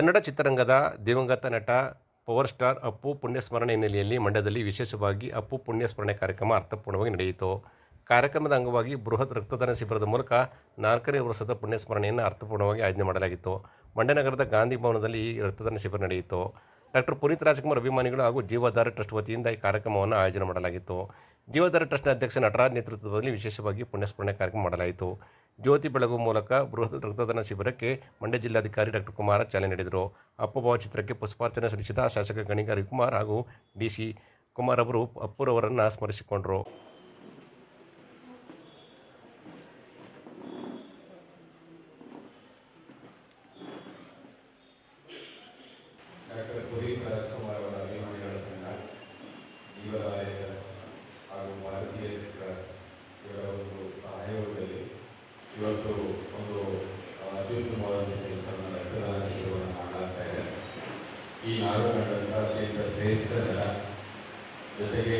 ಕನ್ನಡ ಚಿತ್ರರಂಗದ ದಿವಂಗತ ನಟ, ಪವರ್ ಸ್ಟಾರ್ ಅಪ್ಪು ಪುಣ್ಯಸ್ಮರಣೆ ಹಿನ್ನೆಲೆಯಲ್ಲಿ ಮಂಡ್ಯದಲ್ಲಿ ವಿಶೇಷವಾಗಿ ಅಪ್ಪು ಪುಣ್ಯಸ್ಮರಣೆ ಕಾರ್ಯಕ್ರಮ ಅರ್ಥಪೂರ್ಣವಾಗಿ ನಡೆಯಿತು. ಕಾರ್ಯಕ್ರಮದ ಅಂಗವಾಗಿ ಬೃಹತ್ ರಕ್ತದಾನ ಶಿಬಿರದ ಮೂಲಕ ನಾಲ್ಕನೇ ವರ್ಷದ ಪುಣ್ಯಸ್ಮರಣೆಯನ್ನು ಅರ್ಥಪೂರ್ಣವಾಗಿ ಆಯೋಜನೆ ಮಾಡಲಾಗಿತ್ತು. ಮಂಡ್ಯ ನಗರದ ಗಾಂಧಿ ಭವನದಲ್ಲಿ ಈ ರಕ್ತದಾನ ಶಿಬಿರ ನಡೆಯಿತು. ಡಾಕ್ಟರ್ ಪುನೀತ್ ರಾಜ್ಕುಮಾರ್ ಅಭಿಮಾನಿಗಳು ಹಾಗೂ ಜೀವಧಾರ ಟ್ರಸ್ಟ್ ವತಿಯಿಂದ ಈ ಕಾರ್ಯಕ್ರಮವನ್ನು ಆಯೋಜನೆ ಮಾಡಲಾಗಿತ್ತು. ಜೀವಧಾರ ಟ್ರಸ್ಟ್ನ ಅಧ್ಯಕ್ಷ ನಟರಾಜ್ ನೇತೃತ್ವದಲ್ಲಿ ವಿಶೇಷವಾಗಿ ಪುಣ್ಯಸ್ಮರಣೆ ಕಾರ್ಯಕ್ರಮ ಮಾಡಲಾಯಿತು. ಜ್ಯೋತಿ ಬೆಳಗು ಮೂಲಕ ಬೃಹತ್ ರಕ್ತದಾನ ಶಿಬಿರಕ್ಕೆ ಮಂಡ್ಯ ಜಿಲ್ಲಾಧಿಕಾರಿ ಡಾಕ್ಟರ್ ಕುಮಾರ ಚಾಲನೆ ನೀಡಿದರು. ಅಪ್ಪು ಭಾವಚಿತ್ರಕ್ಕೆ ಪುಷ್ಪಾರ್ಚನೆ ಸಲ್ಲಿಸಿದ ಶಾಸಕ ಗಣಿಗ ರವಿಕುಮಾರ್ ಹಾಗೂ ಡಿ ಸಿ ಕುಮಾರ್ ಅವರು ಅಪ್ಪುರವರನ್ನು ಸ್ಮರಿಸಿಕೊಂಡರು ಡಾಕ್ಟರ್ ಪುನೀತ್ ರಾಜ್ಕುಮಾರ್ ಅವರ ಅಭಿಮಾನಿಗಳ ಸಂಘ ಜೀವದಾಯ ಟ್ರಸ್ಟ್ ಹಾಗೂ ಭಾರತೀಯ ಟ್ರಸ್ಟ್ ಇವರ ಒಂದು ಸಹಯೋಗದಲ್ಲಿ ಇವತ್ತು ಒಂದು ಆ, ಅತ್ಯುತ್ತಮವಾದ ಕೆಲಸವನ್ನು ರಕ್ತದಾನ ಶಿಬಿರವನ್ನು ಮಾಡಲಾಗ್ತಾ ಇದೆ ಈ ನಾಡು ಕಂಡಂಥ ಅತ್ಯಂತ ಶ್ರೇಷ್ಠ ನಟ ಜೊತೆಗೆ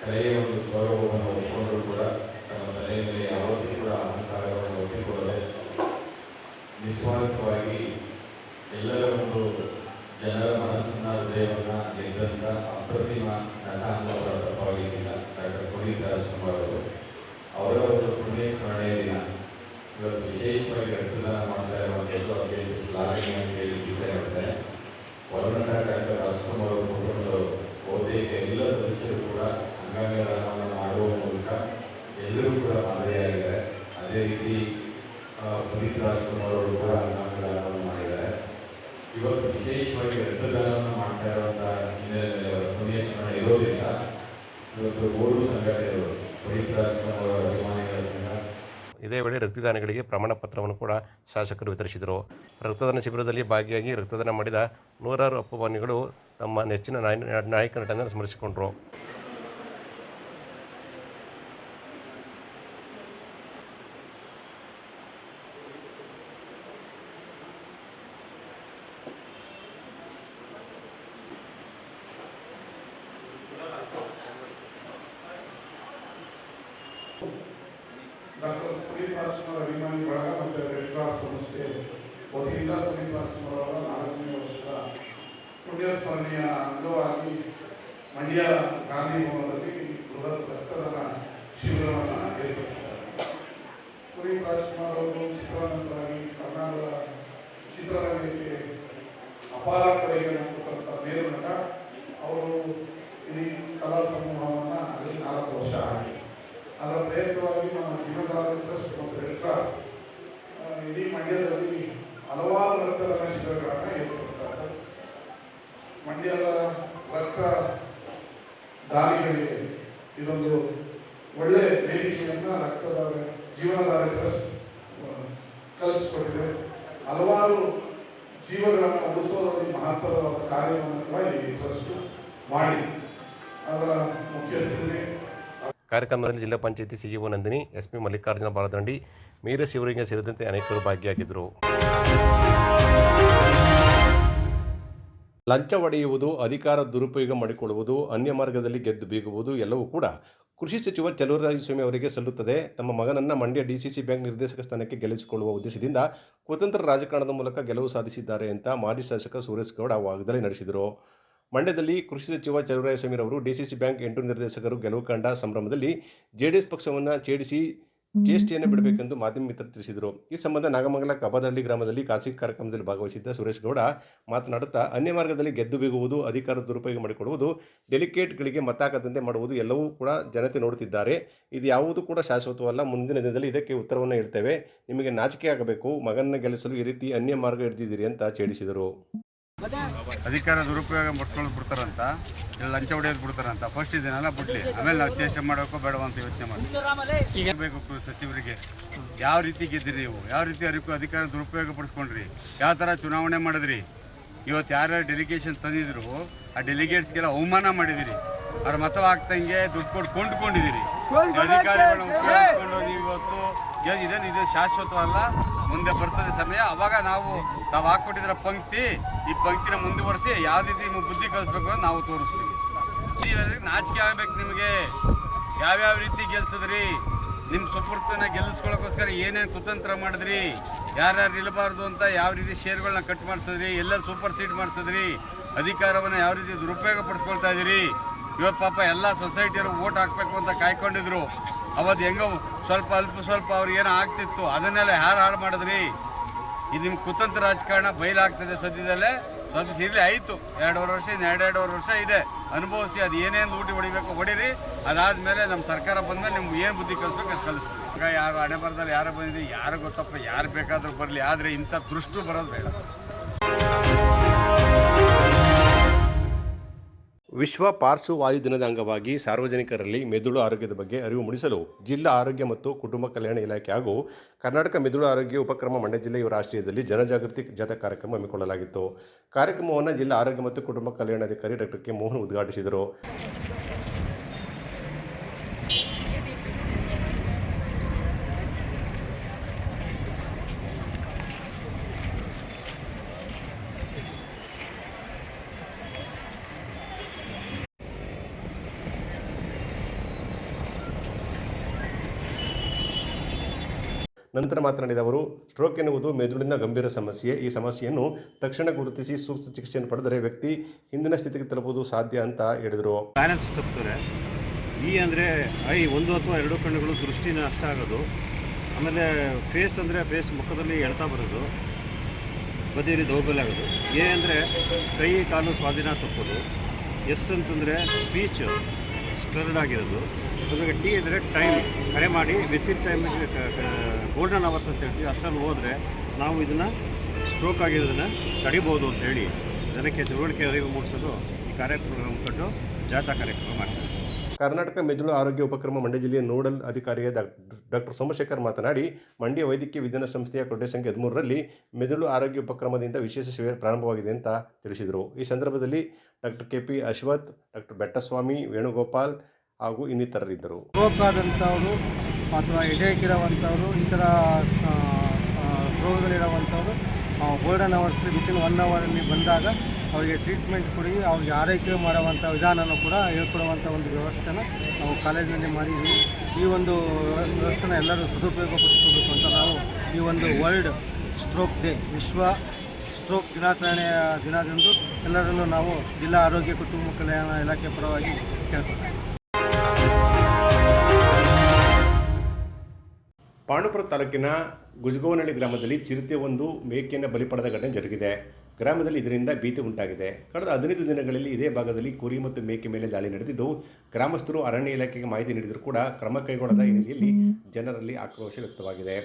ಕಲೆಯ ಒಂದು ಸ್ವರೂಪವನ್ನು ಒಪ್ಪಿಕೊಂಡರೂ ಕೂಡ ತಮ್ಮ ತಲೆಯ ಮೇಲೆ ಯಾವತ್ತೂ ಕೂಡ ಅಹಂಕಾರವನ್ನು ಒಪ್ಪಿಕೊಳ್ಳದೆ ನಿಸ್ವಾರ್ಥವಾಗಿ ಎಲ್ಲರ ಒಂದು ಜನರ ಮನಸ್ಸಿನ ಹೃದಯವನ್ನ ಗೆದ್ದಂಥ ಅಪ್ರತಿಮ ನಟ ಅನ್ನೋದರ ದಿನ ಡಾಕ್ಟರ್ ಪುನೀತ್ ರಾಜ್ಕುಮಾರ್ ಅವರು. ಅವರ ಒಂದು ಪುಣ್ಯ ಸ್ಮರಣೆಯ ದಿನ ಇವತ್ತು ವಿಶೇಷವಾಗಿ ರಕ್ತದಾನ ಮಾಡ್ತಾ ಇರುವಂಥದ್ದು ಅತ್ಯಂತ ಶ್ಲಾಘನೀಯ ಅಂತ ಹೇಳಿ ವಿಷಯ ಮಾಡ್ತಾರೆ ಹೊರನಟ ಡಾಕ್ಟರ್ ರಾಜ್ಕುಮಾರ್ ಅವರು ಕುಟುಂಬದವರು ಬಹುತೇಕ ಎಲ್ಲ ಸದಸ್ಯರು ಕೂಡ ಅಂಗಾಂಗ ದಾನವನ್ನು ಮಾಡುವ ಮೂಲಕ ಎಲ್ಲರೂ ಕೂಡ ಮಾದರಿಯಾಗಿದ್ದಾರೆ. ಅದೇ ರೀತಿ ಪುನೀತ್ ರಾಜ್ಕುಮಾರ್ ಅವರು ಕೂಡ ಅಂಗಾಂಗ ಮಾಡಿದ್ದಾರೆ. ಇವತ್ತು ವಿಶೇಷವಾಗಿ ರಕ್ತದಾನವನ್ನು ಮಾಡ್ತಾ ಇರುವಂಥ ಹಿನ್ನೆಲೆಯಲ್ಲಿ ಅವರ ಪುಣ್ಯ ಸ್ಮರಣೆ ಇರೋದ್ರಿಂದ ಇವತ್ತು ಮೂರು ಸಂಘಟನೆಗಳು ಪುನೀತ್ ರಾಜ್ಕುಮಾರ್ ಅವರ ಅಭಿಮಾನಿಗಳ ಸಂಘ. ಇದೇ ವೇಳೆ ರಕ್ತದಾನಿಗಳಿಗೆ ಪ್ರಮಾಣ ಪತ್ರವನ್ನು ಕೂಡ ಶಾಸಕರು ವಿತರಿಸಿದರು. ರಕ್ತದಾನ ಶಿಬಿರದಲ್ಲಿ ಭಾಗಿಯಾಗಿ ರಕ್ತದಾನ ಮಾಡಿದ ನೂರಾರು ಅಪ್ಪವಾನಿಗಳು ತಮ್ಮ ನೆಚ್ಚಿನ ನಾಯ, ನಾಯಕ ನಟನ ಸ್ಮರಿಸಿಕೊಂಡರು. ರಾಜ್ಕುಮಾರ್ ಅಭಿಮಾನಿ ಬಳಗ ಮತ್ತು ರೆಡ್ ಕ್ರಾಸ್ ಸಂಸ್ಥೆ ವತಿಯಿಂದ ಕುರಿ ಅವರ ನಾಲ್ಕನೇ ವರ್ಷದ ಪುಣ್ಯಸ್ಮರಣೆಯ ಅಂಗವಾಗಿ ಮಂಡ್ಯ ಗಾಂಧಿ ಭವನದಲ್ಲಿ ಬೃಹತ್ ರಕ್ತದಾನ ಶಿಬಿರವನ್ನು ಏರ್ಪಡಿಸಿದ್ದಾರೆ. ಪುನೀತ್ ರಾಜ್ಕುಮಾರ್ ಅವರು ಕರ್ನಾಟಕದ ಚಿತ್ರರಂಗಕ್ಕೆ ಅಪಾರ ಕೊಡುಗೆಯನ್ನು ಕೊಟ್ಟಂಥ ಅವರು ಇಡೀ ಕಲಾ ಸಮೂಹವನ್ನು ಅಲ್ಲಿ ನಾಲ್ಕು ವರ್ಷ ಆಗಿದೆ. ಅದರ ಪ್ರಯತ್ನವಾಗಿ ನಮ್ಮ ಜೀವನದಾರ ಟ್ರಸ್ಟ್ ಮತ್ತು ರೆಡ್ ಕ್ರಾಸ್ ಇಡೀ ಮಂಡ್ಯದಲ್ಲಿ ಹಲವಾರು ರಕ್ತದಾನ ಶಿಬಿರಗಳನ್ನು ಏರ್ಪಡಿಸ್ತಾರೆ. ಮಂಡ್ಯದ ರಕ್ತ ದಾನಿಗಳಿಗೆ ಇದೊಂದು ಒಳ್ಳೆ ವೇದಿಕೆಯನ್ನು ರಕ್ತದ ಜೀವನದಾರ ಆ, ಕಲ್ಪಿಸಿಕೊಟ್ಟಿದೆ. ಹಲವಾರು ಜೀವಗಳನ್ನು ಉಳಿಸೋದ್ರಲ್ಲಿ ಮಹತ್ತರವಾದ ಕಾರ್ಯವನ್ನು ಕೂಡ ಈ ಟ್ರಸ್ಟ್ ಮಾಡಿ ಅದರ ಮುಖ್ಯಸ್ಥರಿಗೆ ಕಾರ್ಯಕ್ರಮದಲ್ಲಿ ಜಿಲ್ಲಾ ಪಂಚಾಯತಿ ಸಿಇಒ ನಂದಿನಿ, ಎಸ್ಪಿ ಮಲ್ಲಿಕಾರ್ಜುನ ಬಾಲದಂಡಿ ಮೀರ ಶಿವಲಿಂಗ ಸೇರಿದಂತೆ ಅನೇಕರು ಭಾಗಿಯಾಗಿದ್ದರು. ಲಂಚ ಒಡೆಯುವುದು, ಅಧಿಕಾರ ದುರುಪಯೋಗ ಮಾಡಿಕೊಳ್ಳುವುದು, ಅನ್ಯ ಮಾರ್ಗದಲ್ಲಿ ಗೆದ್ದು ಬೀಗುವುದು ಎಲ್ಲವೂ ಕೂಡ ಕೃಷಿ ಸಚಿವ ಚಲುವರಾಯಸ್ವಾಮಿ ಅವರಿಗೆ ಸಲ್ಲುತ್ತದೆ. ತಮ್ಮ ಮಗನನ್ನ ಮಂಡ್ಯ ಡಿಸಿಸಿ ಬ್ಯಾಂಕ್ ನಿರ್ದೇಶಕ ಸ್ಥಾನಕ್ಕೆ ಗೆಲ್ಲಿಸಿಕೊಳ್ಳುವ ಉದ್ದೇಶದಿಂದ ಕುತಂತ್ರ ರಾಜಕಾರಣದ ಮೂಲಕ ಗೆಲುವು ಸಾಧಿಸಿದ್ದಾರೆ ಅಂತ ಮಾಜಿ ಶಾಸಕ ಸುರೇಶ್ ಗೌಡ ವಾಗ್ದಾಳಿ ನಡೆಸಿದರು. ಮಂಡ್ಯದಲ್ಲಿ ಕೃಷಿ ಸಚಿವ ಸಮೀರ್ ಅವರು ಡಿಸಿಸಿ ಬ್ಯಾಂಕ್ ಎಂಟು ನಿರ್ದೇಶಕರು ಗೆಲುವು ಕಂಡ ಸಂಭ್ರಮದಲ್ಲಿ ಜೆಡಿಎಸ್ ಪಕ್ಷವನ್ನು ಛೇಡಿಸಿ ಜಿಎಸ್ಟಿಯನ್ನು ಬಿಡಬೇಕೆಂದು ಮಾಧ್ಯಮ ಮಿತ್ರರು ತಿಳಿಸಿದರು. ಈ ಸಂಬಂಧ ನಾಗಮಂಗಲ ಕಬ್ಬದಹಳ್ಳಿ ಗ್ರಾಮದಲ್ಲಿ ಖಾಸಗಿ ಕಾರ್ಯಕ್ರಮದಲ್ಲಿ ಭಾಗವಹಿಸಿದ್ದ ಸುರೇಶ್ ಗೌಡ ಮಾತನಾಡುತ್ತಾ, ಅನ್ಯ ಮಾರ್ಗದಲ್ಲಿ ಗೆದ್ದು ಬೀಗುವುದು ಅಧಿಕಾರ ದುರುಪಯೋಗ ಮಾಡಿಕೊಡುವುದು, ಡೆಲಿಕೇಟ್ಗಳಿಗೆ ಮತಾಕದಂತೆ ಮಾಡುವುದು ಎಲ್ಲವೂ ಕೂಡ ಜನತೆ ನೋಡುತ್ತಿದ್ದಾರೆ. ಇದು ಯಾವುದೂ ಕೂಡ ಶಾಶ್ವತವಲ್ಲ. ಮುಂದಿನ ದಿನದಲ್ಲಿ ಇದಕ್ಕೆ ಉತ್ತರವನ್ನು ಹೇಳ್ತೇವೆ. ನಿಮಗೆ ನಾಚಿಕೆ ಆಗಬೇಕು ಮಗನ ಗೆಲ್ಲಿಸಲು ಈ ರೀತಿ ಅನ್ಯ ಮಾರ್ಗ ಹಿಡಿದಿದ್ದೀರಿ ಅಂತ ಛೇಡಿಸಿದರು. ಅಧಿಕಾರ ದುರುಪಯೋಗ ಮಾಡಿಸ್ಕೊಂಡು ಬಿಡ್ತಾರಂತ, ಇಲ್ಲ ಲಂಚ ಹೊಡೆಯೋದು ಬಿಡ್ತಾರಂತ. ಫಸ್ಟ್ ಇದನ್ನೆಲ್ಲ ಬಿಡ್ಲಿ. ಆಮೇಲೆ ನಾವು ಚೇಷ್ಟೆ ಮಾಡಬೇಕು ಬೇಡವ ಅಂತ ಯೋಚನೆ ಮಾಡಿ. ಈಗ ಬೇಕು ಸಚಿವರಿಗೆ. ಯಾವ ರೀತಿ ಗೆದ್ದಿರಿ ನೀವು? ಯಾವ ರೀತಿ ಅಧಿಕಾರ ದುರುಪಯೋಗ ಪಡಿಸ್ಕೊಂಡ್ರಿ? ಯಾವ ಥರ ಚುನಾವಣೆ ಮಾಡಿದ್ರಿ? ಇವತ್ತು ಯಾರ್ಯಾರು ಡೆಲಿಗೇಷನ್ ತಂದಿದ್ರು ಆ ಡೆಲಿಗೇಟ್ಸ್ಗೆಲ್ಲ ಅವಮಾನ ಮಾಡಿದಿರಿ. ಅವ್ರ ಮತವಾಗ್ತಂಗೆ ದುಡ್ಡು ಕೊಟ್ಟು ಕೊಂಡ್ಕೊಂಡಿದ್ದೀರಿ ಅಧಿಕಾರಿಗಳು ಉಪಯೋಗಿಸ್ಕೊಂಡು ನೀವು ಇವತ್ತು ಇದೇನು ಇದು ಶಾಶ್ವತವಲ್ಲ ಮುಂದೆ ಬರ್ತದೆ ಸಮಯ. ಅವಾಗ ನಾವು ತಾವು ಹಾಕ್ಕೊಟ್ಟಿದ್ರ ಪಂಕ್ತಿ ಈ ಪಂಕ್ತಿನ ಮುಂದುವರಿಸಿ ಯಾವ ರೀತಿ ನಿಮಗೆ ಬುದ್ಧಿ ಕಲಿಸ್ಬೇಕು ಅಂತ ನಾವು ತೋರಿಸ್ತೀವಿ. ನಾಚಿಕೆ ಆಗ್ಬೇಕು ನಿಮಗೆ. ಯಾವ್ಯಾವ ರೀತಿ ಗೆಲ್ಸಿದ್ರಿ? ನಿಮ್ಮ ಸುಪುರ್ತನ ಗೆಲ್ಲಿಸ್ಕೊಳ್ಳೋಕ್ಕೋಸ್ಕರ ಏನೇನು ಕುತಂತ್ರ ಮಾಡಿದ್ರಿ? ಯಾರ್ಯಾರು ನಿಲ್ಲಬಾರ್ದು ಅಂತ ಯಾವ ರೀತಿ ಶೇರ್ಗಳನ್ನ ಕಟ್ ಮಾಡಿಸಿದ್ರಿ ಎಲ್ಲ ಸೂಪರ್ ಸೀಟ್ ಮಾಡಿಸಿದ್ರಿ, ಅಧಿಕಾರವನ್ನು ಯಾವ ರೀತಿ ದುರುಪಯೋಗ ಪಡಿಸ್ಕೊಳ್ತಾ ಇದ್ದೀರಿ? ಇವತ್ತು ಪಾಪ ಎಲ್ಲ ಸೊಸೈಟಿಯವರು ಓಟ್ ಹಾಕಬೇಕು ಅಂತ ಕಾಯ್ಕೊಂಡಿದ್ರು. ಅವತ್ತು ಹೆಂಗೋ ಸ್ವಲ್ಪ ಅಲ್ಪ ಸ್ವಲ್ಪ ಅವ್ರಿಗೆ ಏನೋ ಆಗ್ತಿತ್ತು. ಅದನ್ನೆಲ್ಲ ಯಾರು ಹಾಳು ಮಾಡಿದ್ರಿ? ಇದು ನಿಮ್ಮ ಕುತಂತ್ರ ರಾಜಕಾರಣ ಬಯಲಾಗ್ತದೆ ಸದ್ಯದಲ್ಲೇ. ಸ್ವಲ್ಪ ಇರಲಿ ಆಯಿತು. ಎರಡೂವರೆ ವರ್ಷ, ಇನ್ನು ಎರಡೆರಡೂವರೆ ವರ್ಷ ಇದೆ. ಅನುಭವಿಸಿ ಅದು ಏನೇನು ಊಟಿ ಹೊಡಿಬೇಕು, ಹೊಡೀರಿ. ಅದಾದಮೇಲೆ ನಮ್ಮ ಸರ್ಕಾರ ಬಂದಮೇಲೆ ನಿಮ್ಗೆ ಏನು ಬುದ್ಧಿ ಕಲಿಸ್ಬೇಕು ಅದು ಕಲಿಸ್ತೀವಿ. ಈಗ ಯಾರು ಹಣೆ ಬರದಲ್ಲಿ ಯಾರು ಬಂದಿದೆ, ಯಾರು ಗೊತ್ತಪ್ಪ, ಯಾರು ಬೇಕಾದರೂ ಬರಲಿ. ಆದರೆ ಇಂಥ ದೃಷ್ಟು ಬರೋದು ಬೇಡ. ವಿಶ್ವ ಪಾರ್ಶ್ವವಾಯು ದಿನದ ಅಂಗವಾಗಿ ಸಾರ್ವಜನಿಕರಲ್ಲಿ ಮೆದುಳು ಆರೋಗ್ಯದ ಬಗ್ಗೆ ಅರಿವು ಮೂಡಿಸಲು ಜಿಲ್ಲಾ ಆರೋಗ್ಯ ಮತ್ತು ಕುಟುಂಬ ಕಲ್ಯಾಣ ಇಲಾಖೆ ಹಾಗೂ ಕರ್ನಾಟಕ ಮೆದುಳು ಆರೋಗ್ಯ ಉಪಕ್ರಮ ಮಂಡ್ಯ ಜಿಲ್ಲೆ ಇವರ ಆಶ್ರಯದಲ್ಲಿ ಜನಜಾಗೃತಿ ಜಾಥಾ ಕಾರ್ಯಕ್ರಮ ಹಮ್ಮಿಕೊಳ್ಳಲಾಗಿತ್ತು. ಕಾರ್ಯಕ್ರಮವನ್ನು ಜಿಲ್ಲಾ ಆರೋಗ್ಯ ಮತ್ತು ಕುಟುಂಬ ಕಲ್ಯಾಣಾಧಿಕಾರಿ ಡಾಕ್ಟರ್ ಕೆ ಮೋಹನ್ ಉದ್ಘಾಟಿಸಿದರು. ನಂತರ ಮಾತನಾಡಿದ ಅವರು ಸ್ಟ್ರೋಕ್ ಎನ್ನುವುದು ಮೆದುಳಿನ ಗಂಭೀರ ಸಮಸ್ಯೆ. ಈ ಸಮಸ್ಯೆಯನ್ನು ತಕ್ಷಣ ಗುರುತಿಸಿ ಸೂಕ್ತ ಚಿಕಿತ್ಸೆಯನ್ನು ಪಡೆದರೆ ವ್ಯಕ್ತಿ ಹಿಂದಿನ ಸ್ಥಿತಿಗೆ ತಲುಪುವುದು ಸಾಧ್ಯ ಅಂತ ಹೇಳಿದರು. ಬ್ಯಾಲೆನ್ಸ್ ತಪ್ಪುತ್ತಾರೆ ಈ ಅಂದರೆ ಐ ಒಂದು ಅಥವಾ ಎರಡು ಕಣ್ಣುಗಳು ದೃಷ್ಟಿ ನಷ್ಟ ಆಗೋದು. ಆಮೇಲೆ ಫೇಸ್ ಅಂದರೆ ಫೇಸ್ ಮುಖದಲ್ಲಿ ಎಳ್ತಾ ಬರೋದು. ಬದಿಯಲ್ಲಿ ದೌರ್ಬಲ್ಯ ಆಗೋದು. ಎ ಅಂದರೆ ಕೈ, ಕಾಲು ಸ್ವಾಧೀನ ತಪ್ಪೋದು. ಎಸ್ ಅಂತಂದರೆ ಸ್ಪೀಚ್ ಸ್ಟರ್ಡ್ ಆಗಿರೋದು. ಅದಕ್ಕೆ ಟಿ ಅಂದರೆ ಟೈಮ್ ಕರೆ ಮಾಡಿ ವಿತಿನ್ ಟೈಮಿಗೆ ಗೋಲ್ಡನ್ ಅವರ್ಸ್ ಅಂತ ಹೇಳ್ತೀವಿ ಅಷ್ಟರಲ್ಲಿ ಹೋದರೆ ನಾವು ಇದನ್ನು ಸ್ಟ್ರೋಕ್ ಆಗಿರೋದನ್ನು ತಡಿಬೋದು ಅಂತ ಹೇಳಿ ಜನಕ್ಕೆ ತಿಳುವಳಿಕೆ ಅರಿವು ಮೂಡಿಸೋದು ಈ ಕಾರ್ಯಕ್ರಮ ಕೊಟ್ಟು ಜಾಥಾ ಕಾರ್ಯಕ್ರಮ ಮಾಡ್ತಾರೆ. ಕರ್ನಾಟಕ ಮೆದುಳು ಆರೋಗ್ಯ ಉಪಕ್ರಮ ಮಂಡ್ಯ ಜಿಲ್ಲೆಯ ನೋಡಲ್ ಅಧಿಕಾರಿಯ ಡಾಕ್ಟರ್ ಸೋಮಶೇಖರ್ ಮಾತನಾಡಿ ಮಂಡ್ಯ ವೈದ್ಯಕೀಯ ವಿಜ್ಞಾನ ಸಂಸ್ಥೆಯ ಕೊಡ್ಡೆ ಸಂಖ್ಯೆ ಹದಿಮೂರರಲ್ಲಿ ಮೆದುಳು ಆರೋಗ್ಯ ಉಪಕ್ರಮದಿಂದ ವಿಶೇಷ ಸೇವೆ ಪ್ರಾರಂಭವಾಗಿದೆ ಅಂತ ತಿಳಿಸಿದರು. ಈ ಸಂದರ್ಭದಲ್ಲಿ doctor K P Ashwath doctor Bettaswamy Venugopal ಹಾಗೂ ಇನ್ನಿತರರಿದ್ದರು. ಅಥವಾ ಹೆಡೇಕ್ ಇರೋವಂಥವ್ರು ಈ ಥರ ರೋಗಗಳಿರೋವಂಥವ್ರು ಗೋಲ್ಡನ್ ಅವರ್ಸ್ ವಿತಿನ್ ಒನ್ ಅವರಲ್ಲಿ ಬಂದಾಗ ಅವರಿಗೆ ಟ್ರೀಟ್ಮೆಂಟ್ ಕೊಡಿ, ಅವ್ರಿಗೆ ಆರೈಕೆ ಮಾಡುವಂಥ ವಿಧಾನನೂ ಕೂಡ ಹೇಳ್ಕೊಡುವಂಥ ಒಂದು ವ್ಯವಸ್ಥೆನ ನಾವು ಕಾಲೇಜಿನಲ್ಲಿ ಮಾಡಿದ್ದೀವಿ. ಈ ಒಂದು ವ್ಯವಸ್ಥೆನ ಎಲ್ಲರೂ ಸದುಪಯೋಗ ಪಡಿಸ್ಕೋಬೇಕು ಅಂತ ನಾವು ಈ ಒಂದು ವರ್ಲ್ಡ್ ಸ್ಟ್ರೋಕ್ ಡೇ ವಿಶ್ವ ಸ್ಟ್ರೋಕ್ ದಿನಾಚರಣೆಯ ದಿನದಂದು ಎಲ್ಲರನ್ನೂ ನಾವು ಜಿಲ್ಲಾ ಆರೋಗ್ಯ ಕುಟುಂಬ ಕಲ್ಯಾಣ ಇಲಾಖೆ ಪರವಾಗಿ ಕೇಳ್ಕೊಳ್ತೀವಿ. ಪಾಂಡುಪುರ ತಾಲೂಕಿನ ಗುಜಗೋನಹಳ್ಳಿ ಗ್ರಾಮದಲ್ಲಿ ಚಿರತೆ ಒಂದು ಮೇಕೆಯನ್ನು ಬಲಿ ಪಡೆದ ಘಟನೆ ಜರುಗಿದೆ. ಗ್ರಾಮದಲ್ಲಿ ಇದರಿಂದ ಭೀತಿ ಉಂಟಾಗಿದೆ. ಕಳೆದ ಹದಿನೈದು ದಿನಗಳಲ್ಲಿ ಇದೇ ಭಾಗದಲ್ಲಿ ಕುರಿ ಮತ್ತು ಮೇಕೆ ಮೇಲೆ ದಾಳಿ ನಡೆದಿದ್ದು, ಗ್ರಾಮಸ್ಥರು ಅರಣ್ಯ ಇಲಾಖೆಗೆ ಮಾಹಿತಿ ನೀಡಿದರೂ ಕೂಡ ಕ್ರಮ ಕೈಗೊಳ್ಳದ ಹಿನ್ನೆಲೆಯಲ್ಲಿ ಜನರಲ್ಲಿ ಆಕ್ರೋಶ ವ್ಯಕ್ತವಾಗಿದೆ.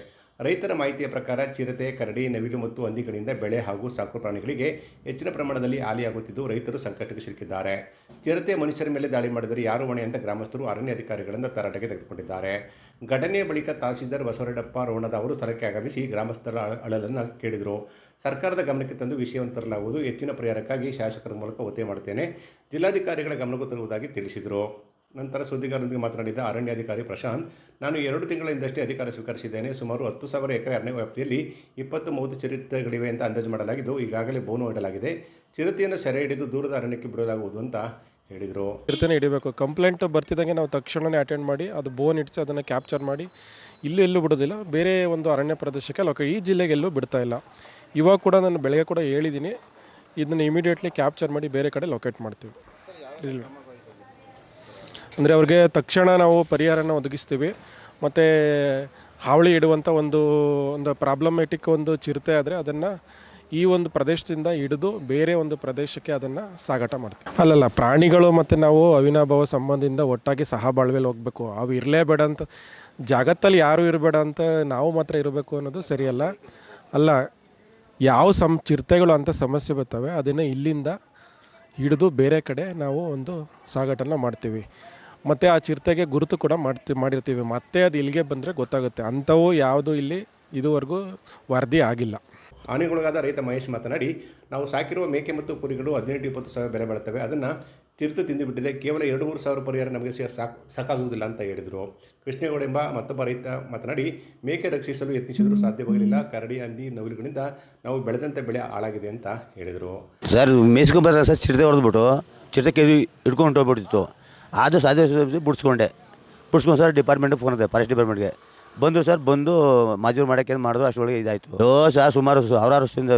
ರೈತರ ಮಾಹಿತಿಯ ಪ್ರಕಾರ ಚಿರತೆ, ಕರಡಿ, ನವಿಲು ಮತ್ತು ಹಂದಿಗಳಿಂದ ಬೆಳೆ ಹಾಗೂ ಸಾಕು ಪ್ರಾಣಿಗಳಿಗೆ ಹೆಚ್ಚಿನ ಪ್ರಮಾಣದಲ್ಲಿ ಹಾಲಿಯಾಗುತ್ತಿದ್ದು ರೈತರು ಸಂಕಷ್ಟಕ್ಕೆ ಸಿಲುಕಿದ್ದಾರೆ. ಚಿರತೆ ಮನುಷ್ಯರ ಮೇಲೆ ದಾಳಿ ಮಾಡಿದರೆ ಯಾರು ಹೊಣೆ ಅಂತ ಗ್ರಾಮಸ್ಥರು ಅರಣ್ಯ ಅಧಿಕಾರಿಗಳಿಂದ ತರಾಟೆಗೆ ತೆಗೆದುಕೊಂಡಿದ್ದಾರೆ. ಘಟನೆಯ ಬಳಿಕ ತಹಸೀಲ್ದಾರ್ ಬಸವರಡಪ್ಪ ರೋಣದ ಅವರು ಸ್ಥಳಕ್ಕೆ ಆಗಮಿಸಿ ಗ್ರಾಮಸ್ಥರ ಅಳ- ಅಳಲನ್ನು ಕೇಳಿದರು. ಸರ್ಕಾರದ ಗಮನಕ್ಕೆ ತಂದು ವಿಷಯವನ್ನು ತರಲಾಗುವುದು. ಹೆಚ್ಚಿನ ಪರಿಹಾರಕ್ಕಾಗಿ ಶಾಸಕರ ಮೂಲಕ ಒತ್ತೆ ಮಾಡುತ್ತೇನೆ. ಜಿಲ್ಲಾಧಿಕಾರಿಗಳ ಗಮನಕ್ಕೆ ತರುವುದಾಗಿ ತಿಳಿಸಿದರು. ನಂತರ ಸುದ್ದಿಗಾರರೊಂದಿಗೆ ಮಾತನಾಡಿದ ಅರಣ್ಯಾಧಿಕಾರಿ ಪ್ರಶಾಂತ್, ನಾನು ಎರಡು ತಿಂಗಳ ಹಿಂದಷ್ಟೇ ಅಧಿಕಾರ ಸ್ವೀಕರಿಸಿದ್ದೇನೆ. ಸುಮಾರು ಹತ್ತು ಸಾವಿರ ಎಕರೆ ಅರಣ್ಯ ವ್ಯಾಪ್ತಿಯಲ್ಲಿ ಇಪ್ಪತ್ತು ಮೂವತ್ತು ಚಿರತೆಗಳಿವೆ ಅಂತ ಅಂದಾಜು ಮಾಡಲಾಗಿದ್ದು, ಈಗಾಗಲೇ ಬೋನು ಇಡಲಾಗಿದೆ. ಚಿರತೆಯನ್ನು ಸೆರೆ ಹಿಡಿದು ದೂರದ ಅರಣ್ಯಕ್ಕೆ ಬಿಡಲಾಗುವುದು ಅಂತ ಹೇಳಿದರು. ಇರ್ತೇನೆ, ಹಿಡಿಬೇಕು. ಕಂಪ್ಲೇಂಟ್ ಬರ್ತಿದ್ದಂಗೆ ನಾವು ತಕ್ಷಣವೇ ಅಟೆಂಡ್ ಮಾಡಿ, ಅದು ಬೋನ್ ಇಟ್ಸಿ ಅದನ್ನು ಕ್ಯಾಪ್ಚರ್ ಮಾಡಿ, ಇಲ್ಲೂ ಎಲ್ಲೂ ಬಿಡೋದಿಲ್ಲ. ಬೇರೆ ಒಂದು ಅರಣ್ಯ ಪ್ರದೇಶಕ್ಕೆ ಲೋಕ ಈ ಜಿಲ್ಲೆಗೆಲ್ಲೂ ಬಿಡ್ತಾ ಇಲ್ಲ. ಇವಾಗ ಕೂಡ ನಾನು ಬೆಳಗ್ಗೆ ಕೂಡ ಹೇಳಿದ್ದೀನಿ ಇದನ್ನು ಇಮಿಡಿಯೇಟ್ಲಿ ಕ್ಯಾಪ್ಚರ್ ಮಾಡಿ ಬೇರೆ ಕಡೆ ಲೊಕೇಟ್ ಮಾಡ್ತೀವಿ. ಇಲ್ಲ. ಅಂದರೆ ಅವ್ರಿಗೆ ತಕ್ಷಣ ನಾವು ಪರಿಹಾರನ ಒದಗಿಸ್ತೀವಿ. ಮತ್ತು ಹಾವಳಿ ಇಡುವಂಥ ಒಂದು ಒಂದು ಪ್ರಾಬ್ಲಮೆಟಿಕ್ ಒಂದು ಚಿರತೆ ಆದರೆ ಅದನ್ನು ಈ ಒಂದು ಪ್ರದೇಶದಿಂದ ಹಿಡಿದು ಬೇರೆ ಒಂದು ಪ್ರದೇಶಕ್ಕೆ ಅದನ್ನು ಸಾಗಾಟ ಮಾಡ್ತೀವಿ. ಅಲ್ಲಲ್ಲ, ಪ್ರಾಣಿಗಳು ಮತ್ತು ನಾವು ಅವಿನಾಭಾವ ಸಂಬಂಧದಿಂದ ಒಟ್ಟಾಗಿ ಸಹಬಾಳ್ವೆಯಲ್ಲಿ ಹೋಗಬೇಕು. ಅವು ಇರಲೇಬೇಡ ಅಂತ, ಜಾಗತ್ತಲ್ಲಿ ಯಾರೂ ಇರಬೇಡ ಅಂತ ನಾವು ಮಾತ್ರ ಇರಬೇಕು ಅನ್ನೋದು ಸರಿಯಲ್ಲ. ಅಲ್ಲ, ಯಾವ ಸಂ, ಚಿರತೆಗಳು ಅಂತ ಸಮಸ್ಯೆ ಬರ್ತವೆ, ಅದನ್ನು ಇಲ್ಲಿಂದ ಹಿಡಿದು ಬೇರೆ ಕಡೆ ನಾವು ಒಂದು ಸಾಗಾಟನ ಮಾಡ್ತೀವಿ. ಮತ್ತು ಆ ಚಿರತೆಗೆ ಗುರುತು ಕೂಡ ಮಾಡ್ತಿ, ಮಾಡಿರ್ತೀವಿ. ಮತ್ತೆ ಅದು ಇಲ್ಲಿಗೆ ಬಂದರೆ ಗೊತ್ತಾಗುತ್ತೆ. ಅಂಥವು ಯಾವುದು ಇಲ್ಲಿ ಇದುವರೆಗೂ ವರದಿ ಆಗಿಲ್ಲ. ಹಾನಿಗೊಳಗಾದ ರೈತ ಮಹೇಶ್ ಮಾತನಾಡಿ, ನಾವು ಸಾಕಿರುವ ಮೇಕೆ ಮತ್ತು ಕುರಿಗಳು ಹದಿನೆಂಟು, ಇಪ್ಪತ್ತು ಸಾವಿರ ಬೆಲೆ ಬಾಳುತ್ತವೆ. ಅದನ್ನು ತಿರ್ತು ತಿಂದುಬಿಟ್ಟಿದೆ ಕೇವಲ ಎರಡು, ಮೂರು ಸಾವಿರ ಪರಿಹಾರ ನಮಗೆ ಸಾಕು ಸಾಕ್, ಸಾಕಾಗುವುದಿಲ್ಲ ಅಂತ ಹೇಳಿದರು. ಕೃಷ್ಣೇಗೌಡ ಎಂಬ ಮತ್ತೊಬ್ಬ ರೈತ ಮಾತನಾಡಿ, ಮೇಕೆ ರಕ್ಷಿಸಲು ಯತ್ನಿಸಿದರೂ ಸಾಧ್ಯವಾಗಲಿಲ್ಲ. ಕರಡಿ, ಹಂದಿ, ನವಿಲುಗಳಿಂದ ನಾವು ಬೆಳೆದಂಥ ಬೆಳೆ ಹಾಳಾಗಿದೆ ಅಂತ ಹೇಳಿದರು. ಸರ್ ಮೇಸ್ಕೊಂಬರ ಸರ್ ಚಿರತೆ ಹೊಡೆದ್ಬಿಟ್ಟು, ಚಿರತೆ ಕೆ ಹಿಡ್ಕೊಂಡು ಹೋಗ್ಬಿಡ್ತಿತ್ತು. ಆದರೂ ಸಾಧ್ಯ ಬಿಡಿಸ್ಕೊಂಡೆ. ಬಿಡಿಸ್ಕೊಂಡು ಸರ್, ಡಿಪಾರ್ಟ್ಮೆಂಟ್ಗೆ ಫೋನ್ ಇದೆ ಫಾರೆಸ್ಟ್ ಡಿಪಾರ್ಟ್ಮೆಂಟ್ಗೆ. ಬಂದರು ಸರ್, ಬಂದು ಮಜೂರು ಮಾಡೋಕೆ ಏನು ಮಾಡಿದ್ರು ಅಷ್ಟೊಳಗೆ ಇದಾಯಿತು. ಸರ್, ಸುಮಾರು ಸಾವಿರಾರು ವರ್ಷದಿಂದ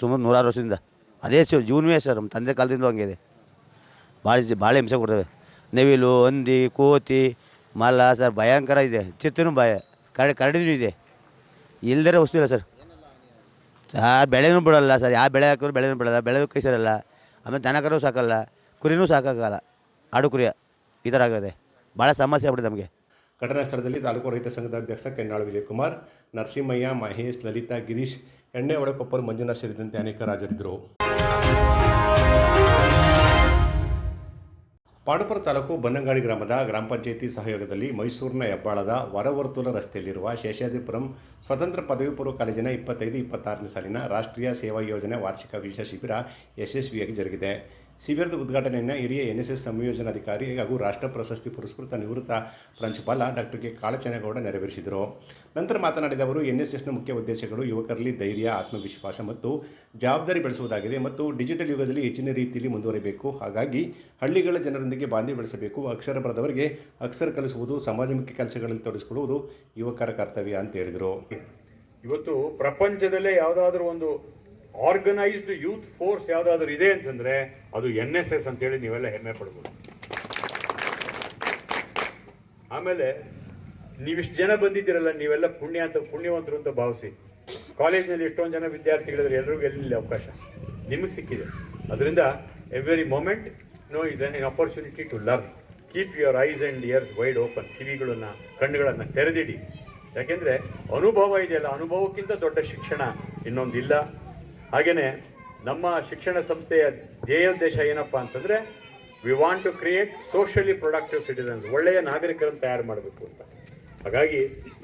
ಸುಮಾರು ನೂರಾರು ವರ್ಷದಿಂದ. ಅದೇ ಸರ್ ಜೂನ್ವೇ ಸರ್, ನಮ್ಮ ತಂದೆ ಕಾಲದಿಂದ ಹಂಗೆ ಇದೆ. ಭಾಳ ಭಾಳ ಹಿಂಸೆ ಕೊಡ್ತವೆ. ನವಿಲು, ಹಂದಿ, ಕೋತಿ, ಮಲ್ಲ ಸರ್, ಭಯಂಕರ ಇದೆ. ಚಿತ್ತನೂ ಭಯ. ಕರಡಿ ಕರಡಿನೂ ಇದೆ. ಇಲ್ದಿರೋ ವಸ್ತು ಇಲ್ಲ ಸರ್. ಸರ್, ಬೆಳೆನೂ ಬಿಡಲ್ಲ ಸರ್. ಯಾವ ಬೆಳೆ ಹಾಕಿದ್ರು ಬೆಳೆನೂ ಬಿಡಲ್ಲ. ಬೆಳೆ ಕೈ ಸರಲ್ಲ ಆಮೇಲೆ ದನಕರೂ ಸಾಕಲ್ಲ. ಕುರಿನೂ ಸಾಕಾಗಲ್ಲ. ಆಡು ಕುರಿಯ. ಈ ಥರ ಆಗಿದೆ. ಭಾಳ ಸಮಸ್ಯೆ ಆಗ್ಬಿಟ್ಟಿದೆ ನಮಗೆ. ಘಟನಾ ಸ್ಥಳದಲ್ಲಿ ತಾಲೂಕು ರೈತ ಸಂಘದ ಅಧ್ಯಕ್ಷ ಕೆನ್ನಾಳು ವಿಜಯಕುಮಾರ್, ನರಸಿಂಹಯ್ಯ, ಮಹೇಶ್, ಲಲಿತಾ, ಗಿರೀಶ್, ಎಣ್ಣೆ ಒಳಕೊಪ್ಪರು ಮಂಜುನಾಥ್ ಸೇರಿದಂತೆ ಅನೇಕ ರಾಜರಿದ್ದರು. ಪಾಂಡುಪುರ ತಾಲೂಕು ಬನ್ನಂಗಾಡಿ ಗ್ರಾಮದ ಗ್ರಾಮ ಪಂಚಾಯಿತಿ ಸಹಯೋಗದಲ್ಲಿ ಮೈಸೂರಿನ ಹೆಬ್ಬಾಳದ ವರವರ್ತುಲ ರಸ್ತೆಯಲ್ಲಿರುವ ಶೇಷಾದಿಪುರಂ ಸ್ವತಂತ್ರ ಪದವಿ ಪೂರ್ವ ಕಾಲೇಜಿನ ಇಪ್ಪತ್ತೈದು, ಇಪ್ಪತ್ತಾರನೇ ಸಾಲಿನ ರಾಷ್ಟ್ರೀಯ ಸೇವಾ ಯೋಜನೆ ವಾರ್ಷಿಕ ವಿಶೇಷ ಶಿಬಿರ ಯಶಸ್ವಿಯಾಗಿ ಜರುಗಿದೆ. ಶಿಬಿರದ ಉದ್ಘಾಟನೆಯನ್ನು ಹಿರಿಯ ಎನ್ ಎಸ್ ಎಸ್ ಸಂಯೋಜನಾಧಿಕಾರಿ ಹಾಗೂ ರಾಷ್ಟ್ರ ಪ್ರಶಸ್ತಿ ಪುರಸ್ಕೃತ ನಿವೃತ್ತ ಪ್ರಾಂಶುಪಾಲ ಡಾಕ್ಟರ್ ಕೆ ಕಾಳಚನಗೌಡ ನೆರವೇರಿಸಿದರು. ನಂತರ ಮಾತನಾಡಿದ ಅವರು ಎನ್ ಎಸ್ ಎಸ್ನ ಮುಖ್ಯ ಉದ್ದೇಶಗಳು ಯುವಕರಲ್ಲಿ ಧೈರ್ಯ, ಆತ್ಮವಿಶ್ವಾಸ ಮತ್ತು ಜವಾಬ್ದಾರಿ ಬೆಳೆಸುವುದಾಗಿದೆ ಮತ್ತು ಡಿಜಿಟಲ್ ಯುಗದಲ್ಲಿ ಹೆಚ್ಚಿನ ರೀತಿಯಲ್ಲಿ ಮುಂದುವರಿಬೇಕು. ಹಾಗಾಗಿ ಹಳ್ಳಿಗಳ ಜನರೊಂದಿಗೆ ಬಾಂಧವ್ಯ ಬೆಳೆಸಬೇಕು. ಅಕ್ಷರ ಬರೆದವರಿಗೆ ಅಕ್ಷರ ಕಲಿಸುವುದು, ಸಮಾಜಮುಖಿ ಕೆಲಸಗಳಲ್ಲಿ ತೊಡಗಿಸಿಕೊಳ್ಳುವುದು ಯುವಕರ ಕರ್ತವ್ಯ ಅಂತ ಹೇಳಿದರು. ಇವತ್ತು ಪ್ರಪಂಚದಲ್ಲೇ ಯಾವುದಾದ್ರೂ ಒಂದು ಆರ್ಗನೈಸ್ಡ್ ಯೂತ್ ಫೋರ್ಸ್ ಯಾವುದಾದ್ರೂ ಇದೆ ಅಂತಂದ್ರೆ ಅದು ಎನ್ ಎಸ್ ಎಸ್ ಅಂತೇಳಿ ನೀವೆಲ್ಲ ಹೆಮ್ಮೆ ಪಡ್ಬೋದು. ಆಮೇಲೆ ನೀವಿಷ್ಟು ಜನ ಬಂದಿದ್ದೀರಲ್ಲ, ನೀವೆಲ್ಲ ಪುಣ್ಯ ಅಂತ ಪುಣ್ಯವಂತರು ಅಂತ ಭಾವಿಸಿ. ಕಾಲೇಜ್ನಲ್ಲಿ ಎಷ್ಟೊಂದು ಜನ ವಿದ್ಯಾರ್ಥಿಗಳಿದ್ರೆ, ಎಲ್ರಿಗೂ ಎಲ್ಲಿ ಅವಕಾಶ. ನಿಮಗೆ ಸಿಕ್ಕಿದೆ. ಅದರಿಂದ every moment no is an opportunity to learn keep your eyes and ears wide open ಕಿವಿಗಳನ್ನು, ಕಣ್ಣುಗಳನ್ನು ತೆರೆದಿಡಿ. ಯಾಕೆಂದರೆ ಅನುಭವ ಇದೆಯಲ್ಲ, ಅನುಭವಕ್ಕಿಂತ ದೊಡ್ಡ ಶಿಕ್ಷಣ ಇನ್ನೊಂದಿಲ್ಲ. ಹಾಗೇನೆ ನಮ್ಮ ಶಿಕ್ಷಣ ಸಂಸ್ಥೆಯ ಧ್ಯೇಯೋದ್ದೇಶ ಏನಪ್ಪ ಅಂತಂದ್ರೆ we want to create socially productive citizens ಒಳ್ಳೆಯ ನಾಗರಿಕರನ್ನು ತಯಾರು ಮಾಡಬೇಕು ಅಂತ. ಹಾಗಾಗಿ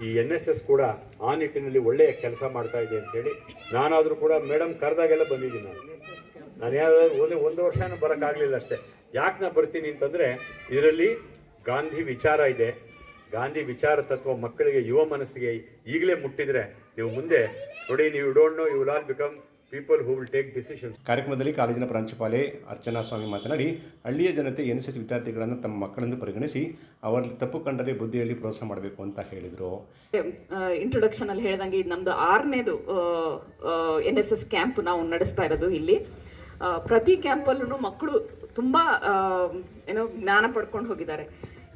ಈ ಎನ್ ಎಸ್ ಎಸ್ ಕೂಡ ಆ ನಿಟ್ಟಿನಲ್ಲಿ ಒಳ್ಳೆಯ ಕೆಲಸ ಮಾಡ್ತಾ ಇದೆ ಅಂತೇಳಿ ನಾನಾದರೂ ಕೂಡ ಮೇಡಮ್ ಕರೆದಾಗೆಲ್ಲ ಬಂದಿದ್ದೀನಿ ನಾನು. ನಾನು ಯಾವ್ದಾದ್ರು ಒಂದು ಒಂದು ವರ್ಷನೂ ಬರೋಕ್ಕಾಗಲಿಲ್ಲ ಅಷ್ಟೇ. ಯಾಕೆ ನಾ ಬರ್ತೀನಿ ಅಂತಂದರೆ, ಇದರಲ್ಲಿ ಗಾಂಧಿ ವಿಚಾರ ಇದೆ. ಗಾಂಧಿ ವಿಚಾರ ತತ್ವ ಮಕ್ಕಳಿಗೆ, ಯುವ ಮನಸ್ಸಿಗೆ ಈಗಲೇ ಮುಟ್ಟಿದ್ರೆ ನೀವು ಮುಂದೆ, ನೋಡಿ, ನೀವು don't know you will all become people who will take decision ಕಾರ್ಯಕ್ರಮದಲ್ಲಿ ಕಾಲೇಜಿನ ಪ್ರಾಂಶುಪಾಲೆ ಅರ್ಚನಾ ಸ್ವಾಮಿ ಮಾತನಾಡಿ ಹಳ್ಳಿಯ ಜನತೆ ಎನ್ ಎಸ್ ಎಸ್ ವಿದ್ಯಾರ್ಥಿಗಳನ್ನು ತಮ್ಮ ಮಕ್ಕಳೆಂದು ಪರಿಗಣಿಸಿ ಅವರ ತಪ್ಪು ಕಂಡರೆ ಬುದ್ಧಿ ಹೇಳಿ ಪ್ರೋತ್ಸಾಹ ಮಾಡಬೇಕು ಅಂತ ಹೇಳಿದರು. ಇಂಟ್ರೊಡಕ್ಷನ್ ಅಲ್ಲಿ ಹೇಳ್ದಂಗೆ ಇದು ನಮ್ದು ಆರನೇದು ಎನ್ ಎಸ್ ಎಸ್ ಕ್ಯಾಂಪ್ ನಾವು ನಡೆಸ್ತಾ ಇರೋದು ಇಲ್ಲಿ. ಪ್ರತಿ ಕ್ಯಾಂಪಲ್ಲೂ ಮಕ್ಕಳು ತುಂಬಾ ಏನೋ ಜ್ಞಾನ ಪಡ್ಕೊಂಡು ಹೋಗಿದ್ದಾರೆ.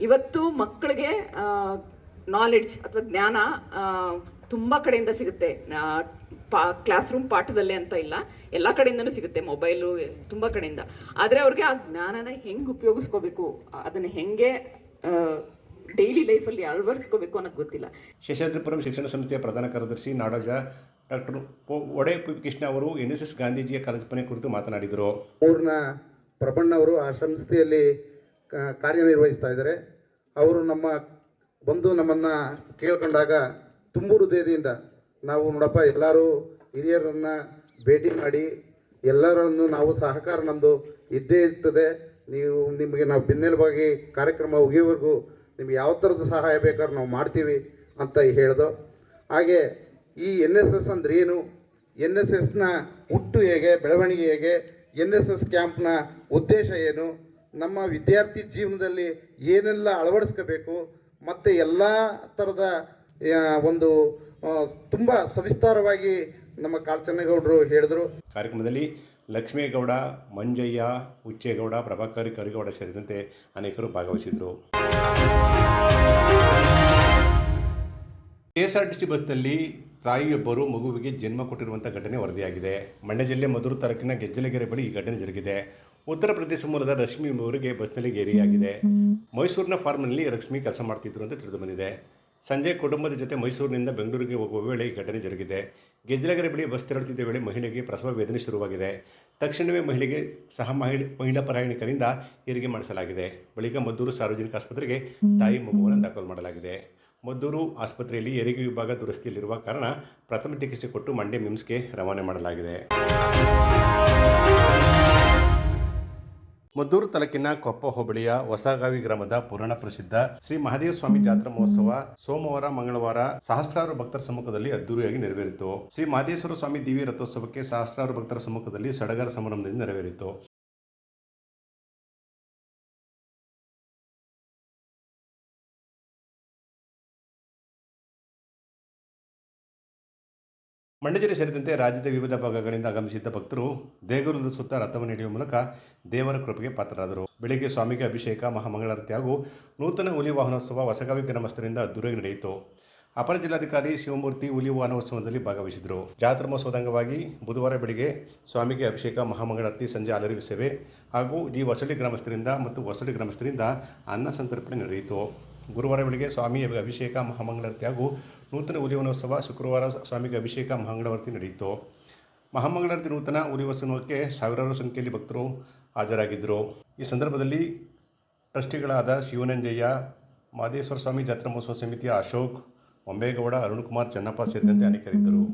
ಇವತ್ತು ಮಕ್ಕಳಿಗೆ ನಾಲೆಡ್ಜ್ ಅಥವಾ ಜ್ಞಾನ ತುಂಬಾ ಕಡೆಯಿಂದ ಸಿಗುತ್ತೆ. ಕ್ಲಾಸ್ ರೂಮ್ ಪಾಠದಲ್ಲೇ ಅಂತ ಇಲ್ಲ. ಎಲ್ಲ ಕಡೆಯಿಂದನೂ ಸಿಗುತ್ತೆ ಮೊಬೈಲು ತುಂಬಾ ಕಡೆಯಿಂದ. ಆದರೆ ಅವ್ರಿಗೆ ಆ ಜ್ಞಾನನ ಹೆಂಗೆ ಉಪಯೋಗಿಸ್ಕೋಬೇಕು? ಅದನ್ನ ಹೆಂಗೆ ಡೈಲಿ ಲೈಫಲ್ಲಿ ಅಳವಡಿಸ್ಕೋಬೇಕು ಅನ್ನೋದು ಗೊತ್ತಿಲ್ಲ. ಶೇಷಾದ್ರಿಪುರಂ ಶಿಕ್ಷಣ ಸಂಸ್ಥೆಯ ಪ್ರಧಾನ ಕಾರ್ಯದರ್ಶಿ ನಾಡೋಜ ಡಾಕ್ಟರ್ ಪೊ ಒಡೆ ಪಿ ಕೃಷ್ಣ ಅವರು ಎನ್ ಎಸ್ ಎಸ್ ಗಾಂಧೀಜಿಯ ಕಲ್ಪನೆ ಕುರಿತು ಮಾತನಾಡಿದರು. ಅವ್ರನ್ನ ಪ್ರಬಣ್ಣವರು ಆ ಸಂಸ್ಥೆಯಲ್ಲಿ ಕಾರ್ಯನಿರ್ವಹಿಸ್ತಾ ಇದ್ದಾರೆ. ಅವರು ನಮ್ಮ ಬಂದು ನಮ್ಮನ್ನು ಕೇಳ್ಕೊಂಡಾಗ ತುಂಬು ಹೃದಯದಿಂದ ನಾವು ನೋಡಪ್ಪ, ಎಲ್ಲರೂ ಹಿರಿಯರನ್ನು ಭೇಟಿ ಮಾಡಿ ಎಲ್ಲರನ್ನು ನಾವು ಸಹಕಾರ ನಮ್ಮದು ಇದ್ದೇ ಇರ್ತದೆ. ನೀವು ನಿಮಗೆ ನಾವು ಬೆನ್ನೆಲುಬಾಗಿ ಕಾರ್ಯಕ್ರಮ ಮುಗಿಯೋವರೆಗೂ ನಿಮ್ಗೆ ಯಾವ ಥರದ ಸಹಾಯ ಬೇಕಾದ್ರೂ ನಾವು ಮಾಡ್ತೀವಿ ಅಂತ ಹೇಳ್ದು. ಹಾಗೆ ಈ ಎನ್ ಎಸ್ ಎಸ್ ಅಂದ್ರೆ ಏನು? ಎನ್ ಎಸ್ ಎಸ್ನ ಹುಟ್ಟು ಹೇಗೆ, ಬೆಳವಣಿಗೆ ಹೇಗೆ ಎನ್ ಎಸ್ ಎಸ್ ಕ್ಯಾಂಪ್ನ ಉದ್ದೇಶ ಏನು, ನಮ್ಮ ವಿದ್ಯಾರ್ಥಿ ಜೀವನದಲ್ಲಿ ಏನೆಲ್ಲ ಅಳವಡಿಸ್ಕೋಬೇಕು, ಮತ್ತು ಎಲ್ಲ ಥರದ ಒಂದು ತುಂಬ ಸವಿಸ್ತಾರವಾಗಿ ನಮ್ಮ ಕಾಳಚನ್ನಗೌಡರು ಹೇಳಿದರು. ಕಾರ್ಯಕ್ರಮದಲ್ಲಿ ಲಕ್ಷ್ಮೇಗೌಡ, ಮಂಜಯ್ಯ ಉಚ್ಚೇಗೌಡ ಪ್ರಭಾಕರಿ ಕರಿಗೌಡ ಸೇರಿದಂತೆ ಅನೇಕರು ಭಾಗವಹಿಸಿದರು. ಕೆಎಸ್ಆರ್ಟಿಸಿ ಬಸ್ನಲ್ಲಿ ತಾಯಿಯೊಬ್ಬರು ಮಗುವಿಗೆ ಜನ್ಮ ಕೊಟ್ಟಿರುವಂಥ ಘಟನೆ ವರದಿಯಾಗಿದೆ. ಮಂಡ್ಯ ಜಿಲ್ಲೆ ಮಧುರ ತಾಲೂಕಿನ ಗೆಜ್ಜಲಗೆರೆ ಬಳಿ ಈ ಘಟನೆ ಜರುಗಿದೆ. ಉತ್ತರ ಪ್ರದೇಶ ಮೂಲದ ರಶ್ಮಿ ಎಂಬುವರಿಗೆ ಬಸ್ನಲ್ಲಿ ಗೇರಿಯಾಗಿದೆ. ಮೈಸೂರಿನ ಫಾರ್ಮ್ನಲ್ಲಿ ರಶ್ಮಿ ಕೆಲಸ ಮಾಡ್ತಿದ್ರು ಅಂತ ತಿಳಿದು ಬಂದಿದೆ. ಸಂಜೆ ಕುಟುಂಬದ ಜೊತೆ ಮೈಸೂರಿನಿಂದ ಬೆಂಗಳೂರಿಗೆ ಹೋಗುವ ವೇಳೆ ಈ ಘಟನೆ ಜರುಗಿದೆ. ಗೆಜ್ಜಲಗರೆ ಬಳಿ ಬಸ್ ತೆರಳುತ್ತಿದ್ದ ವೇಳೆ ಮಹಿಳೆಗೆ ಪ್ರಸವ ವೇದನೆ ಶುರುವಾಗಿದೆ. ತಕ್ಷಣವೇ ಮಹಿಳೆಗೆ ಸಹ ಮಹಿಳೆ ಪ್ರಯಾಣಿಕರಿಂದ ಹೆರಿಗೆ ಮಾಡಿಸಲಾಗಿದೆ. ಬಳಿಕ ಮದ್ದೂರು ಸಾರ್ವಜನಿಕ ಆಸ್ಪತ್ರೆಗೆ ತಾಯಿ ಮಗುವನ್ನು ದಾಖಲು ಮಾಡಲಾಗಿದೆ. ಮದ್ದೂರು ಆಸ್ಪತ್ರೆಯಲ್ಲಿ ಹೆರಿಗೆ ವಿಭಾಗ ದುರಸ್ತಿಯಲ್ಲಿರುವ ಕಾರಣ ಪ್ರಥಮ ಚಿಕಿತ್ಸೆ ಕೊಟ್ಟು ಮಂಡ್ಯ ಮಿಮ್ಸ್ಗೆ ರವಾನೆ ಮಾಡಲಾಗಿದೆ. ಮದ್ದೂರು ತಾಲೂಕಿನ ಕೊಪ್ಪ ಹೋಬಳಿಯ ಹೊಸಗಾವಿ ಗ್ರಾಮದ ಪುರಾಣ ಪ್ರಸಿದ್ಧ ಶ್ರೀ ಮಹಾದೇವ ಸ್ವಾಮಿ ಜಾತ್ರಾ ಮಹೋತ್ಸವ ಸೋಮವಾರ, ಮಂಗಳವಾರ ಸಹಸ್ರಾರು ಭಕ್ತರ ಸಮ್ಮುಖದಲ್ಲಿ ಅದ್ದೂರಿಯಾಗಿ ನೆರವೇರಿತು. ಶ್ರೀ ಮಹದೇಶ್ವರ ಸ್ವಾಮಿ ದಿವ್ಯ ರಥೋತ್ಸವಕ್ಕೆ ಸಹಸ್ರಾರು ಭಕ್ತರ ಸಮ್ಮುಖದಲ್ಲಿ ಸಡಗರ ಸಮಾರಂಭದಿಂದ ನೆರವೇರಿತು. ಮಂಡ್ಯ ಸೇರಿದಂತೆ ರಾಜ್ಯದ ವಿವಿಧ ಭಾಗಗಳಿಂದ ಆಗಮಿಸಿದ್ದ ಭಕ್ತರು ದೇಗುಲದ ಸುತ್ತ ರಥವನ್ನು ಹಿಡಿಯುವ ಮೂಲಕ ದೇವರ ಕೃಪೆಗೆ ಪಾತ್ರರಾದರು. ಬೆಳಗ್ಗೆ ಸ್ವಾಮಿಗೆ ಅಭಿಷೇಕ, ಮಹಾಮಂಗಳಾರತಿ ಹಾಗೂ ನೂತನ ಹುಲಿ ವಾಹನೋತ್ಸವ ಹೊಸಗಾವಿ ಗ್ರಾಮಸ್ಥರಿಂದ ಅದ್ದೂರಿಯಾಗಿ ನಡೆಯಿತು. ಅಪರ ಜಿಲ್ಲಾಧಿಕಾರಿ ಶಿವಮೂರ್ತಿ ಹುಲಿ ವಾಹನೋತ್ಸವದಲ್ಲಿ ಭಾಗವಹಿಸಿದರು ಜಾತ್ರಾ ಮಹೋತ್ಸವದ ಅಂಗವಾಗಿ ಬುಧವಾರ ಬೆಳಿಗ್ಗೆ ಸ್ವಾಮಿಗೆ ಅಭಿಷೇಕ, ಮಹಾಮಂಗಳಾರತಿ, ಸಂಜೆ ಅಲರಿ ಸೇವೆ ಹಾಗೂ ಜಿ ಹೊಸಳಿ ಗ್ರಾಮಸ್ಥರಿಂದ ಮತ್ತು ಹೊಸಳಿ ಗ್ರಾಮಸ್ಥರಿಂದ ಅನ್ನ ಸಂತರ್ಪಣೆ ನಡೆಯಿತು. ಗುರುವಾರ ಬೆಳಗ್ಗೆ ಸ್ವಾಮಿ ಅಭಿಷೇಕ, ಮಹಾಮಂಗಳಾರತಿ ಹಾಗೂ ನೂತನ ಹುಲಿವನೋತ್ಸವ ಶುಕ್ರವಾರ ಸ್ವಾಮಿಗೆ ಅಭಿಷೇಕ ಮಹಾಮಂಗಳಾರತಿ ನಡೆಯಿತು. ಮಹಾಮಂಗಳಾರತಿ ನೂತನ ಹುಲಿವತ್ಸವಕ್ಕೆ ಸಾವಿರಾರು ಸಂಖ್ಯೆಯಲ್ಲಿ ಭಕ್ತರು ಹಾಜರಾಗಿದ್ದರು. ಈ ಸಂದರ್ಭದಲ್ಲಿ ಟ್ರಸ್ಟಿಗಳಾದ ಶಿವನಂಜಯ್ಯ, ಮಾದೇಶ್ವರ ಸ್ವಾಮಿ ಜಾತ್ರಾ ಮಹೋತ್ಸವ ಸಮಿತಿಯ ಅಶೋಕ್ ಒಂಬೇಗೌಡ ಅರುಣ್ಕುಮಾರ್ ಚೆನ್ನಪ್ಪ ಸೇರಿದಂತೆ ಅನೇಕರಿದ್ದರು.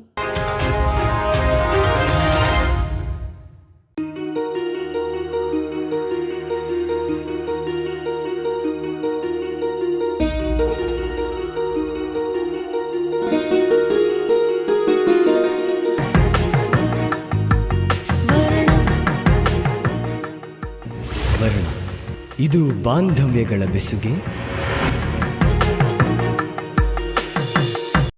ಬಾಂಧವ್ಯಗಳ ಬೆಸುಗೆ